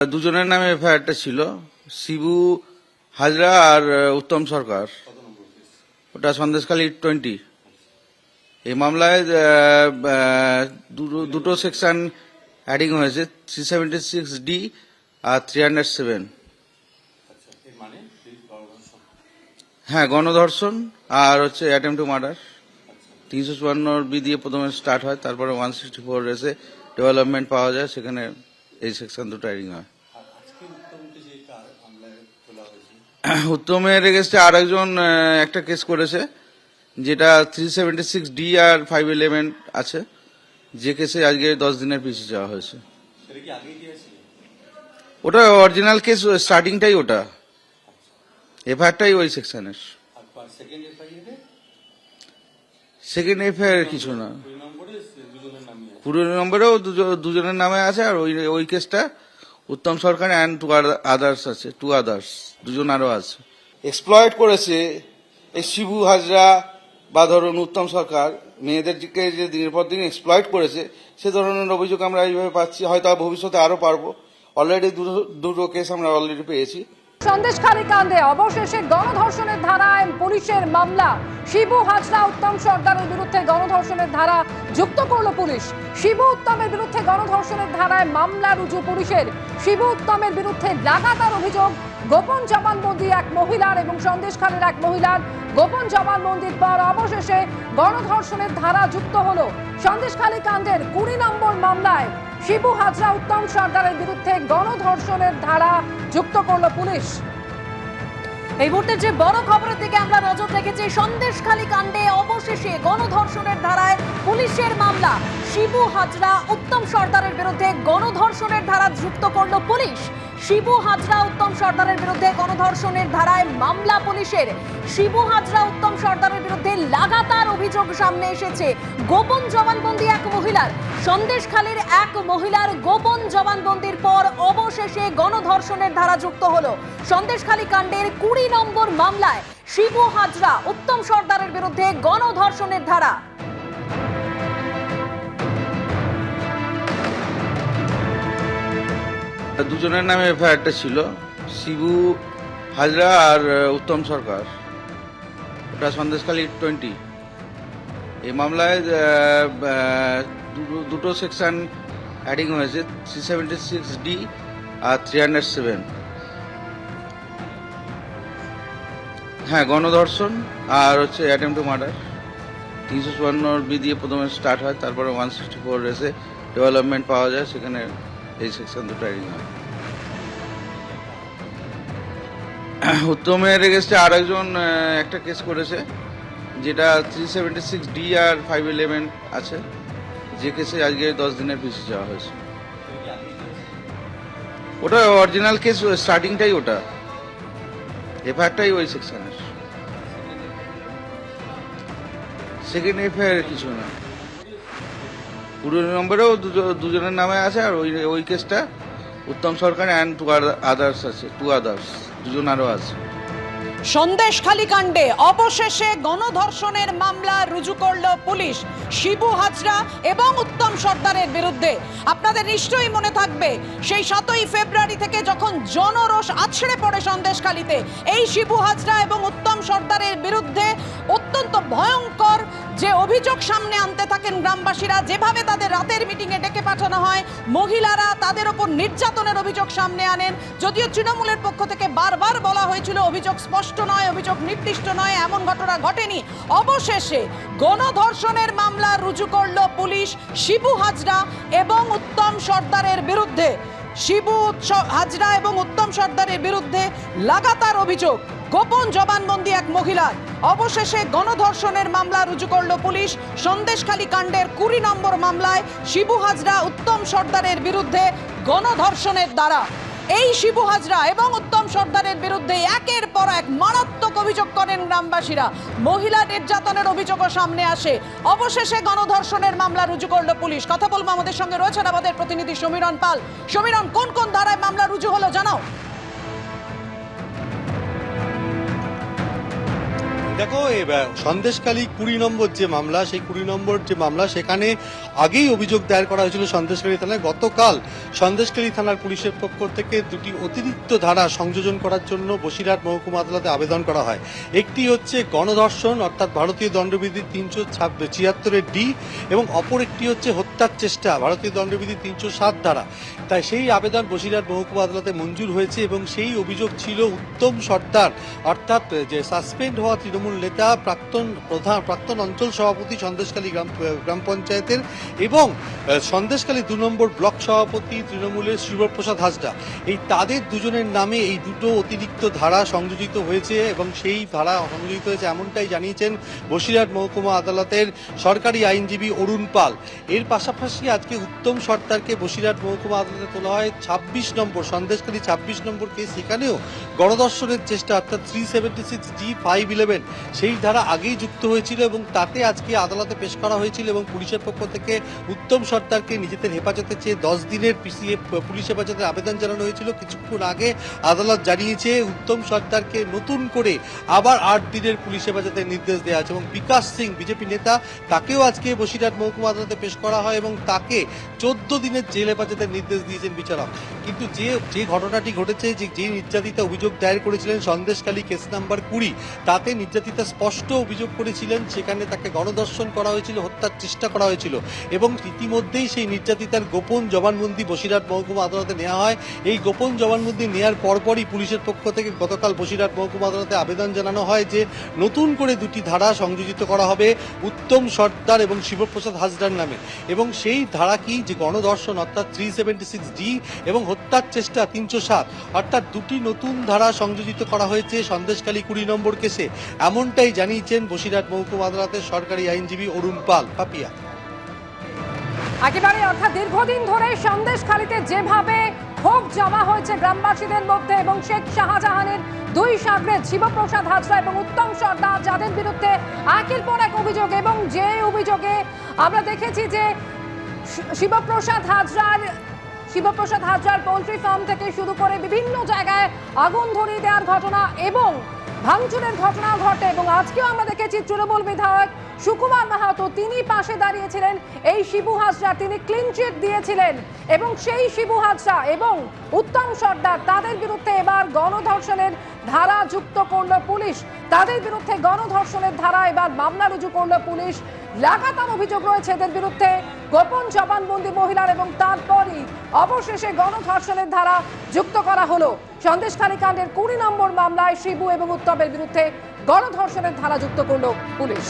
দুজনের নামে এফআইআরটা ছিল, শিবু হাজরা আর উত্তম সরকার। ওটা সন্দেশখালী টোয়েন্টি। এই মামলায় দুটো সেকশন অ্যাডিং হয়েছে, থ্রি সেভেন্টি সিক্স ডি আর থ্রি হান্ড্রেড সেভেন। হ্যাঁ গণধর্ষণ আর হচ্ছে অ্যাটেম্প টু মার্ডার। তিনশো চুয়ান্ন বি দিয়ে প্রথমে স্টার্ট হয়, তারপরে ওয়ান সিক্সটি ফোর এসে ডেভেলপমেন্ট পাওয়া যায়, সেখানে এই সেকশন দুটো অ্যাডিং হয়। উত্তমের এগেস্টে আর একজন একটা কেস করেছে যেটা থ্রি সেভেন্টি সিক্স ডি আর ফাইভ ইলেভেন আছে যে কেসে আজকে দশ দিনের পিছিয়ে যাওয়া হয়েছে। ওটা অরিজিনাল কেস স্টার্টিংটাই ওটা। এফআইআরটাই ওই সেকশনের সেকেন্ড এফআইআর কিছু না। কুড়ি নম্বরেও দুজ- দুজনের নামে আছে, আর ওই ওই কেসটা Uttam Sarkar and two others আছে টু আদার্স দুজন আরও আছে। এক্সপ্লয়েড করেছে এই শিবু, হাজরা, বা ধরুন উত্তম সরকার, মেয়েদেরকে যে দিনের পর দিন এক্সপ্লয়েড করেছে, সে ধরনের অভিযোগ আমরা এইভাবে পাচ্ছি, হয়তো ভবিষ্যতে আরও পারব। অলরেডি দুটো দুটো কেস আমরা অলরেডি পেয়েছি। সন্দেশখালী কাণ্ডে অবশেষে গণধর্ষণের ধারায় পুলিশের মামলা। শিবু হাজরা উত্তম সর্দারের বিরুদ্ধে গণধর্ষণের ধারা যুক্ত করল পুলিশ। শিবু উত্তমের বিরুদ্ধে গণধর্ষণের ধারায় মামলা রুজু পুলিশের। শিবু উত্তমের বিরুদ্ধে লাগাতার অভিযোগ, গোপন জবানবন্দি এক মহিলার এবং সন্দেশখালীর এক মহিলার। গোপন জবানবন্দির পর অবশেষে গণধর্ষণের ধারা যুক্ত হলো। সন্দেশখালী কাণ্ডের কুড়ি নম্বর মামলায় শিবু হাজরা উত্তম সর্দারের বিরুদ্ধে গণধর্ষণের ধারা যুক্ত করল পুলিশ। এই মুহূর্তে যে বড় খবরের দিকে আমরা নজর রেখেছি, সন্দেশখালী কাণ্ডে অবশেষে গণধর্ষণের ধারায় পুলিশের মামলা। শিবু হাজরা উত্তম সর্দারের বিরুদ্ধে গণধর্ষণের ধারা যুক্ত করল পুলিশ। শিবু হাজরা উত্তম সর্দারের বিরুদ্ধে গণধর্ষণের ধারায় মামলা পুলিশের। শিবু হাজরা উত্তম সর্দারের বিরুদ্ধে লাগাতার অভিযোগ সামনে এসেছে। গোপন জবানবন্দি এক মহিলার। সন্দেশখালীর এক মহিলার গোপন জবানবন্দির পর অবশেষে গণধর্ষণের ধারা যুক্ত হলো। সন্দেশখালী কাণ্ডের কুড়ি নম্বর মামলায় শিবু হাজরা, উত্তম সর্দারের বিরুদ্ধে গণধর্ষণের ধারা। দুজনের নামে এফআইআরটা ছিল, শিবু হাজরা আর উত্তম সরকার। ওটা সন্দেশখালী টোয়েন্টি। এই মামলায় দুটো- সেকশন অ্যাডিং হয়েছে three seventy six D three hundred seven হ্যাঁ গণধর্ষণ আর হচ্ছে অ্যাটেম্প টু মার্ডার তিনশো চুয়ান্ন বি দিয়ে প্রথমে স্টার্ট হয়, তারপরে ওয়ান সিক্সটি ফোর এসে ডেভেলপমেন্ট পাওয়া যায়, সেখানে এই সেকশন দুটো অ্যাডিং হয়। উত্তমের এগেস্টে আর একজন একটা কেস করেছে, যেটা থ্রি সেভেন্টি সিক্স ডি আর ফাইভ ইলেভেন আছে। যে কেসে আজকে দশ দিনের পিছিয়ে যাওয়া হয়েছে। ওটা অরিজিনাল কেস স্টার্টিংটাই ওটা। এফআইআরটাই ওই সেকশনের সেকেন্ড এফআইআর কিছু না। পুরো নম্বরেও দুজ- দুজনের নামে আছে আর ওই ওই কেসটা Uttam Sarkar and two others আছে টু আদার্স দুজন আরও আছে। সন্দেশখালী কাণ্ডে অবশেষে গণধর্ষণের মামলা রুজু করল পুলিশ, শিবু হাজরা এবং উত্তম সর্দারের বিরুদ্ধে। আপনাদের নিশ্চয়ই মনে থাকবে, সেই সাতই ফেব্রুয়ারি থেকে যখন জনরোষ আছড়ে পড়ে সন্দেশখালীতে, এই শিবু হাজরা এবং উত্তম সর্দারের বিরুদ্ধে অত্যন্ত ভয়ঙ্কর যে অভিযোগ সামনে আনতে থাকেন গ্রামবাসীরা, যেভাবে তাদের রাতের মিটিংয়ে ডেকে পাঠানো হয়, মহিলারা তাদের ওপর নির্যাতনের অভিযোগ সামনে আনেন। যদিও তৃণমূলের পক্ষ থেকে বারবার বলা হয়েছিল, অভিযোগ স্পষ্ট নয়, অভিযোগ নির্দিষ্ট নয়, এমন ঘটনা ঘটেনি। অবশেষে গণধর্ষণের মামলা রুজু করল পুলিশ, শিবু হাজরা এবং উত্তম সর্দারের বিরুদ্ধে। শিবু হাজরা এবং উত্তম সর্দারের বিরুদ্ধে লাগাতার অভিযোগ। গোপন জবানবন্দি এক মহিলার। অবশেষে গণধর্ষণের মামলা রুজু করল পুলিশ। সন্দেশখালী কাণ্ডের কুড়ি নম্বর মামলায় শিবু হাজরা উত্তম সর্দারের বিরুদ্ধে গণধর্ষণের দ্বারা। এই শিবু হাজরা এবং উত্তম সর্দারের বিরুদ্ধে একের পর এক মারাত্মক অভিযোগ করেন গ্রামবাসীরা। মহিলা নির্যাতনের অভিযোগও সামনে আসে। অবশেষে গণধর্ষণের মামলা রুজু করল পুলিশ। কথা বলব আমাদের সঙ্গে রয়েছেন আমাদের প্রতিনিধি সমীরণ পাল। সমীরণ, কোন কোন ধারায় মামলা রুজু হলো জানাও। দেখো আহ, কুড়ি নম্বর যে মামলা সেই কুড়ি নম্বর যে মামলা সেখানে আগেই অভিযোগ দায়ের করা হয়েছিল সন্দেশকালী থানায়। গতকাল সন্দেশকালী থানার পুলিশের পক্ষ থেকে দুটি অতিরিক্ত ধারা সংযোজন করার জন্য বসিরহাট মহকুমা আদালতে আবেদন করা হয়। একটি হচ্ছে গণধর্ষণ অর্থাৎ ভারতীয় দণ্ডবিধি তিনশো ছিয়াত্তরের ডি এবং অপর একটি হচ্ছে হত্যার চেষ্টা ভারতীয় দণ্ডবিধি তিনশো সাত ধারা। তাই সেই আবেদন বসিরহাট মহকুমা আদালতে মঞ্জুর হয়েছে এবং সেই অভিযোগ ছিল উত্তম সর্দার অর্থাৎ যে সাসপেন্ড হওয়া তৃণমূল নেতা প্রাক্তন প্রধান প্রাক্তন অঞ্চল সভাপতি সন্দেশখালী গ্রাম গ্রাম পঞ্চায়েতের এবং আহ, সন্দেশখালী দু নম্বর ব্লক সভাপতি তৃণমূলের শিবপ্রসাদ হাসদা। এই তাদের দুজনের নামে এই দুটো অতিরিক্ত ধারা সংযোজিত হয়েছে এবং সেই ধারা সংযোজিত হয়েছে এমনটাই জানিয়েছেন বসিরহাট মহকুমা আদালতের সরকারি আইনজীবী অরুণ পাল। এর পাশাপাশি আজকে উত্তম সর্দারকে বসিরহাট মহকুমা আদালতে তোলা হয় ছাব্বিশ নম্বর সন্দেশখালী ছাব্বিশ নম্বর কেস সেখানেও গণদর্শনের চেষ্টা অর্থাৎ three seventy six D five eleven সেই ধারা আগেই যুক্ত হয়েছিল এবং তাতে আজকে আদালতে পেশ করা হয়েছিল এবং পুলিশের পক্ষ থেকে উত্তম সর্দারকে নিজেদের হেফাজতে চেয়ে দশ দিনের পিছিয়ে পুলিশ হেফাজতের আবেদন জানানো হয়েছিল। কিছুক্ষণ আগে আদালত জানিয়েছে উত্তম সর্দারকে নতুন করে আবার আট দিনের পুলিশ হেফাজতের নির্দেশ দেওয়া আছে এবং বিকাশ সিং, বিজেপি নেতা, তাকেও আজকে বসিরহাট মহকুমা আদালতে পেশ করা হয় এবং তাকে চোদ্দ দিনের জেল হেফাজতের নির্দেশ দিয়েছেন বিচারক। কিন্তু যে যে ঘটনাটি ঘটেছে, যে যে নির্যাতিতা অভিযোগ দায়ের করেছিলেন সন্দেশখালী কেস নাম্বার কুড়ি, তাতে নির্যাতিতা স্পষ্ট অভিযোগ করেছিলেন সেখানে তাকে গণদর্শন করা হয়েছিল, হত্যার চেষ্টা করা হয়েছিল এবং ইতিমধ্যেই সেই নির্যাতিতার গোপন জবানবন্দি বসিরহাট মহকুমা আদালতে নেওয়া হয়। এই গোপন জবানবন্দি নেওয়ার পরপরই পুলিশের পক্ষ থেকে গতকাল বসিরহাট মহকুমা আদালতে আবেদন জানানো হয় যে নতুন করে দুটি ধারা সংযোজিত করা হবে উত্তম সর্দার এবং শিবপ্রসাদ হাজরার নামে। এবং সেই ধারা কি? যে গণধর্ষণ, অর্থাৎ থ্রি সেভেন্টি সিক্স ডি এবং হত্যার চেষ্টা তিনশো সাত। অর্থাৎ দুটি নতুন ধারা সংযোজিত করা হয়েছে। সন্দেশখালী কুড়ি নম্বর কেসে। এমনটাই জানিয়েছেন বসিরহাট মহকুমা আদালতের সরকারি আইনজীবী অরুণ পাল, পাপিয়া। একেবারে অর্থাৎ দীর্ঘদিন ধরে সন্দেশখালিতে যেভাবে ক্ষোভ জমা হয়েছে গ্রামবাসীদের মধ্যে এবং শেখ শাহজাহানের দুই সাগরেদ শিবপ্রসাদ হাজরা এবং উত্তম সর্দার যাদের বিরুদ্ধে একের পর এক অভিযোগ এবং যে অভিযোগে আমরা দেখেছি যে শিবপ্রসাদ হাজরার শিবপ্রসাদ হাজরার পোলট্রি ফার্ম থেকে শুরু করে বিভিন্ন জায়গায় আগুন ধরিয়ে দেওয়ার ঘটনা এবং ভাঙচুরের ঘটনা ঘটে এবং আজকেও আমরা দেখেছি তৃণমূল বিধায়ক সুকুমার মাহাতো, তিনি পাশে দাঁড়িয়েছিলেন। এই শিবু হাজরা তিনি ক্লিন চিট দিয়েছিলেন এবং সেই শিবু হাজরা এবং উত্তম সর্দার তাদের বিরুদ্ধে এবার গণধর্ষণের ধারা যুক্ত করল পুলিশ। তাদের বিরুদ্ধে গণধর্ষণের ধারা এবার মামলা রুজু করল পুলিশ। লাগাতার অভিযোগ রয়েছে এদের বিরুদ্ধে। গোপন জবানবন্দি মহিলার এবং তারপরই অবশেষে গণধর্ষণের ধারা যুক্ত করা হলো। সন্দেশকারী কাণ্ডের কুড়ি নম্বর মামলায় শিবু এবং উত্তমের বিরুদ্ধে গণধর্ষণের ধারা যুক্ত করল পুলিশ।